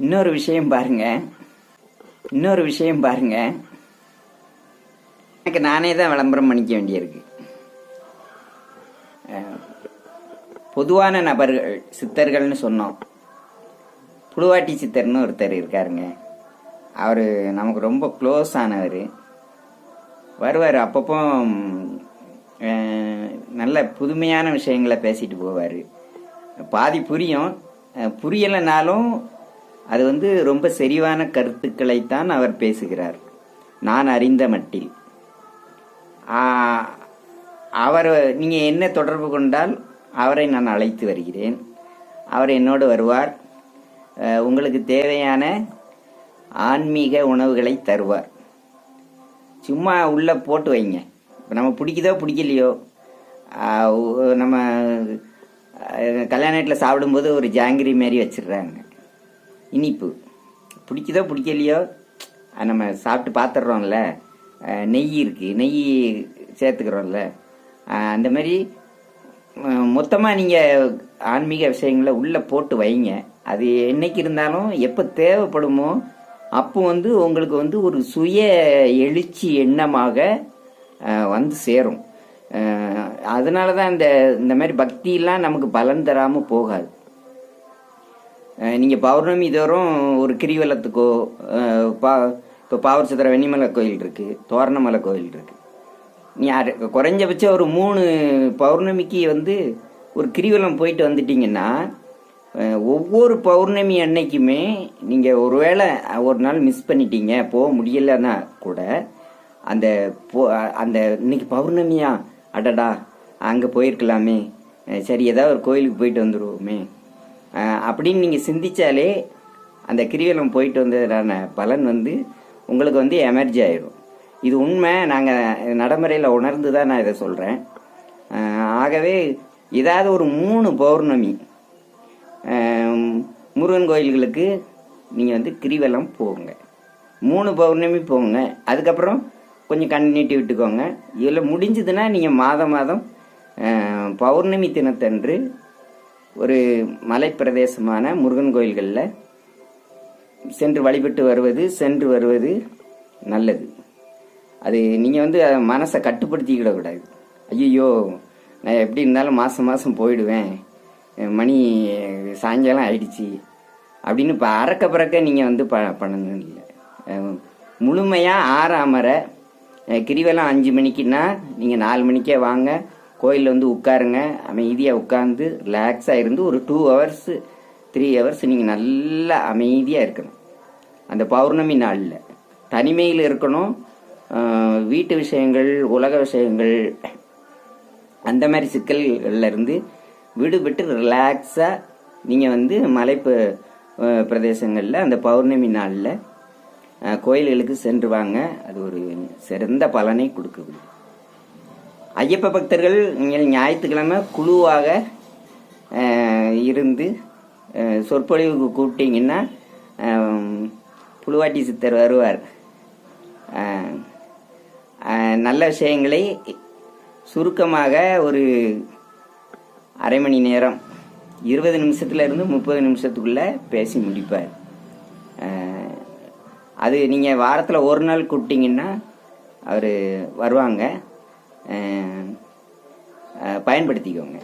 இன்னொரு விஷயம் பாருங்க. இன்னொரு விஷயம் பாருங்க. எனக்கு நானே தான் விளம்பரம் பண்ணிக்க வேண்டியிருக்கு. பொதுவான நபர்கள் சித்தர்கள்னு சொன்னோம். புழுவாட்டி சித்தர்னு ஒருத்தர் இருக்காருங்க. அவர் நமக்கு ரொம்ப க்ளோஸ் ஆனவர். வருவார் அப்பப்போ நல்ல புதுமையான விஷயங்களை பேசிட்டு போவார். பாதி புரியும். புரியலைனாலும் அது வந்து ரொம்ப செறிவான கருத்துக்களைத்தான் அவர் பேசுகிறார். நான் அறிந்த மட்டில். அவர் நீங்கள் என்ன தொடர்பு கொண்டால் அவரை நான் அழைத்து வருகிறேன். அவர் என்னோடு வருவார். உங்களுக்கு தேவையான ஆன்மீக உணவுகளை தருவார். சும்மா உள்ளே போட்டு வைங்க. இப்போ நம்ம பிடிக்குதோ பிடிக்கலையோ நம்ம கல்யாண வீட்டில் சாப்பிடும்போது ஒரு ஜாங்கிரி மாரி வச்சிடுறாங்க. இனிப்பு. பிடிக்குதோ பிடிக்கலையோ நம்ம சாப்பிட்டு பார்த்துட்றோம்ல. நெய் இருக்குது நெய் சேர்த்துக்கிறோம்ல. அந்த மாதிரி மொத்தமாக நீங்கள் ஆன்மீக விஷயங்களை உள்ளே போட்டு வைங்க. அது என்னைக்கு இருந்தாலும் எப்போ தேவைப்படுமோ அப்போ வந்து உங்களுக்கு வந்து ஒரு சுய எழுச்சி எண்ணமாக வந்து சேரும். அதனால தான் இந்த இந்த மாதிரி பக்தியெல்லாம் நமக்கு பலன் தராமல் போகாது. நீங்கள் பௌர்ணமி தோறும் ஒரு கிரிவலத்துக்கோ பா இப்போ பாவர் சித்திர வெண்ணிமலை கோயில் இருக்குது தோரணமலை கோயில் இருக்குது நீ அர- குறைஞ்சபட்சம் ஒரு மூணு பௌர்ணமிக்கு வந்து ஒரு கிரிவலம் போயிட்டு வந்துட்டிங்கன்னா ஒவ்வொரு பௌர்ணமி அன்னைக்குமே நீங்கள் ஒருவேளை ஒரு நாள் மிஸ் பண்ணிட்டீங்க போக முடியலன்னா கூட அந்த போ அந்த இன்னைக்கு பௌர்ணமியா? அடடா அங்கே போயிருக்கலாமே. சரி ஏதாவது ஒரு கோயிலுக்கு போயிட்டு வந்துடுவோமே அப்படின்னு நீங்கள் சிந்திச்சாலே அந்த கிரிவலம் போயிட்டு வந்ததுக்கான பலன் வந்து உங்களுக்கு வந்து எமர்ஜி ஆயிடும் இது உண்மை நாங்கள் நடைமுறையில் உணர்ந்து தான் நான் இதை சொல்கிறேன் ஆகவே ஏதாவது ஒரு மூணு பௌர்ணமி முருகன் கோயில்களுக்கு நீங்கள் வந்து கிரிவலம் போங்க. மூணு பௌர்ணமி போங்க. அதுக்கப்புறம் கொஞ்சம் கண் நீட்டி விட்டுக்கோங்க. இதில் முடிஞ்சதுன்னா நீங்கள் மாதம் மாதம் பௌர்ணமி தினத்தன்று ஒரு மலைப்பிரதேசமான முருகன் கோயில்களில் சென்று வழிபட்டு வருவது சென்று வருவது நல்லது. அது நீங்கள் வந்து அத மனசை கட்டுப்படுத்திக்கிடக்கூடாது ஐயோ நான் எப்படி இருந்தாலும் மாதம் மாதம் போயிடுவேன். மணி சாயங்காலம் ஆயிடுச்சு. அப்படின்னு இப்போ அறக்க பறக்க நீங்கள் வந்து ப பண்ணணும் இல்லை. முழுமையாக ஆறாமற கிரிவலம் அஞ்சு மணிக்குன்னா நீங்கள் நாலு மணிக்கே வாங்க. கோயிலில் வந்து உட்காருங்க. அமைதியாக உட்காந்து ரிலாக்ஸாக இருந்து ஒரு டூ ஹவர்ஸ் த்ரீ ஹவர்ஸ் நீங்கள் நல்லா அமைதியாக இருக்கணும். அந்த பௌர்ணமி நாளில் தனிமையில் இருக்கணும். வீட்டு விஷயங்கள் உலக விஷயங்கள் அந்த மாதிரி சிக்கல்கள்ல இருந்து விடுபட்டு ரிலாக்ஸாக நீங்கள் வந்து மலை பிரதேசங்களில் அந்த பௌர்ணமி நாளில் கோயில்களுக்கு சென்று வாங்க. அது ஒரு சிறந்த பலனை கொடுக்குது ஐயப்ப பக்தர்கள் நீங்கள் ஞாயிற்றுக்கிழமை குழுவாக இருந்து சொற்பொழிவுக்கு கூப்பிட்டீங்கன்னா புழுவாட்டி சித்தர் வருவார். நல்ல விஷயங்களை சுருக்கமாக ஒரு அரை மணி நேரம் இருபது நிமிஷத்துலேருந்து முப்பது நிமிஷத்துக்குள்ளே பேசி முடிப்பார். அது நீங்கள் வாரத்தில் ஒரு நாள் கூப்பிட்டிங்கன்னா அவர் வருவாங்க. பயன்படுத்திக்கோங்க.